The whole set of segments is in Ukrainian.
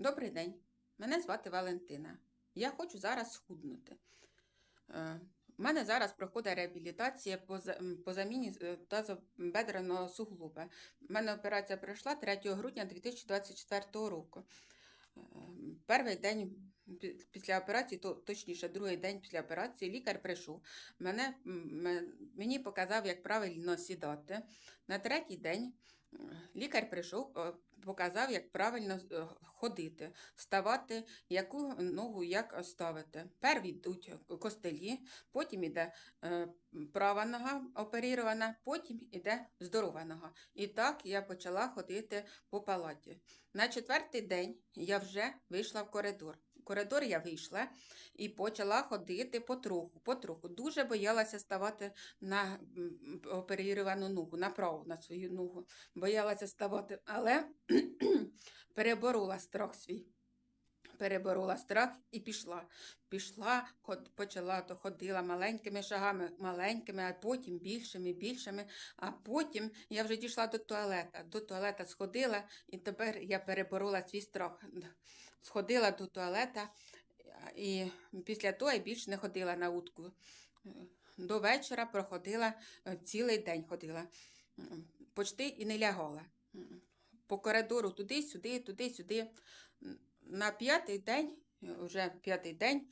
Добрий день. Мене звати Валентина. Я хочу зараз схуднути. Е, У мене зараз проходить реабілітація по, за- по заміні е, тазобедреного суглоба. У мене операція пройшла 3 грудня 2024 року. Е, Перший день після операції, то точніше, другий день після операції, лікар прийшов. Мене, мені показав, як правильно сідати. На третій день е, лікар прийшов, е, показав, як правильно е, ходити, вставати, яку ногу як ставити. Перві йдуть костелі, потім іде е, права нога оперірована, потім іде здорова нога. І так я почала ходити по палаті. На четвертий день я вже вийшла в коридор. Коридор я вийшла і почала ходити потроху, потроху. Дуже боялася ставати на оперіровану ногу, на праву на свою ногу. Боялася ставати, але переборола страх свій. Переборола страх і пішла. Пішла, ход, почала, то ходила маленькими шагами, маленькими, а потім більшими, більшими. А потім я вже дійшла до туалета. До туалета сходила, і тепер я переборола свій страх. Сходила до туалета, і після того я більше не ходила на утку. До вечора проходила е, цілий день ходила. Почти і не лягала. По коридору туди-сюди, туди-сюди. На п'ятий день, вже п'ятий день,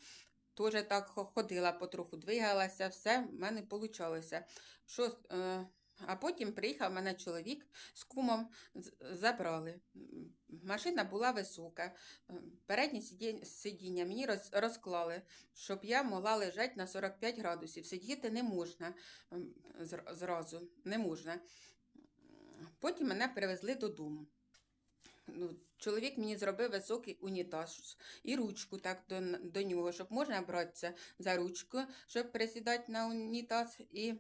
теж так ходила потроху, двигалася, все в мене вийшло. Що, е, а потім приїхав мене чоловік з кумом, забрали. Машина була висока, переднє сидіння, мені розклали, щоб я могла лежати на 45 градусів. Сидіти не можна зразу, не можна. Потім мене перевезли додому. Ну, чоловік мені зробив високий унітаз і ручку так до, до нього, щоб можна братися за ручку, щоб присідати на унітаз і,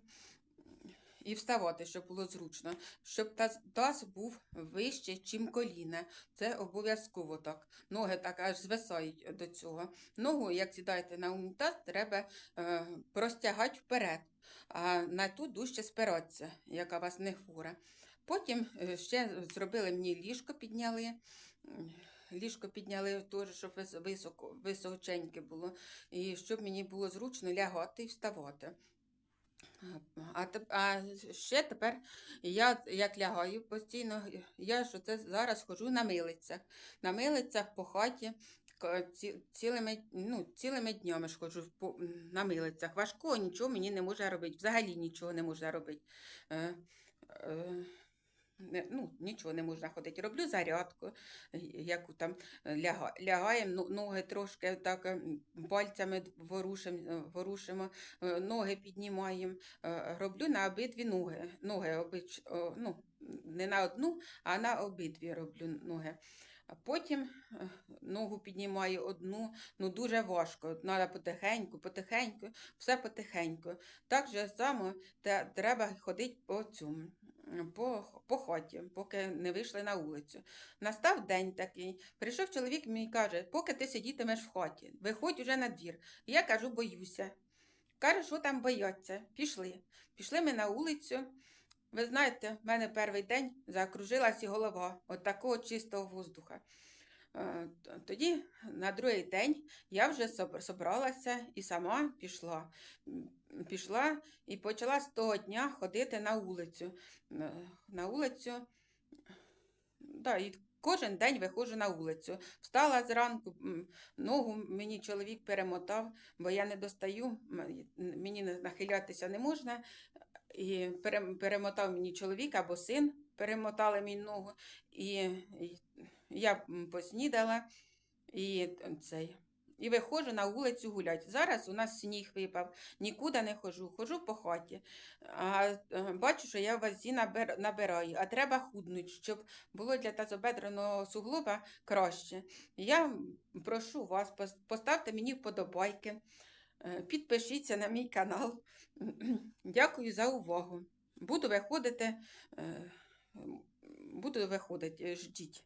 і вставати, щоб було зручно. Щоб таз, таз був вище, чим коліна. Це обов'язково так. Ноги так аж звисають до цього. Ногу, як сідаєте на унітаз, треба е, простягати вперед, а на ту дужче спиратися, яка вас не хвора. Потім е, ще зробили мені ліжко, підняли. Ліжко підняли теж, щоб високо, височеньке було, і щоб мені було зручно лягати і вставати. А, а ще тепер я як лягаю постійно, я ж це зараз ходжу на милицях. На милицях по хаті ці- цілими, ну, цілими днями ж ходжу по, на милицях. Важко нічого мені не може робити. Взагалі нічого не можна робити. Е, е, не, ну, нічого не можна ходити. Роблю зарядку, е, яку там е, ляга, лягаємо, ну, ноги трошки так е, пальцями ворушимо, ворушимо, ноги піднімаємо. Роблю на обидві ноги. Ноги обич, ну, не на одну, а на обидві роблю ноги. Потім ногу піднімаю одну, ну дуже важко. Треба потихеньку, потихеньку, все потихеньку. Так же само треба ходити по цьому, по, хаті, поки не вийшли на вулицю. Настав день такий. Прийшов чоловік і каже, поки ти сидітимеш в хаті, виходь уже на двір. Я кажу, боюся. Каже, що там бояться. Пішли. Пішли ми на вулицю. Ви знаєте, в мене перший день закружилась і голова от такого чистого воздуха. Е, Тоді на другий день я вже собралася і сама пішла. Пішла і почала з того дня ходити на вулицю. Е, На вулицю, да, і кожен день виходжу на вулицю. Встала зранку, ногу мені чоловік перемотав, бо я не достаю, мені нахилятися не можна. І перемотав мені чоловік або син, перемотали мені ногу. І я поснідала і цей. І виходжу на вулицю гуляти. Зараз у нас сніг випав, нікуди не ходжу, ходжу по хаті. А е, бачу, що я в вазі набир, набираю, а треба худнути, щоб було для тазобедреного суглоба краще. Я прошу вас, поставте мені вподобайки, е, підпишіться на мій канал. Дякую за увагу. Буду виходити, е, буду виходити, ждіть.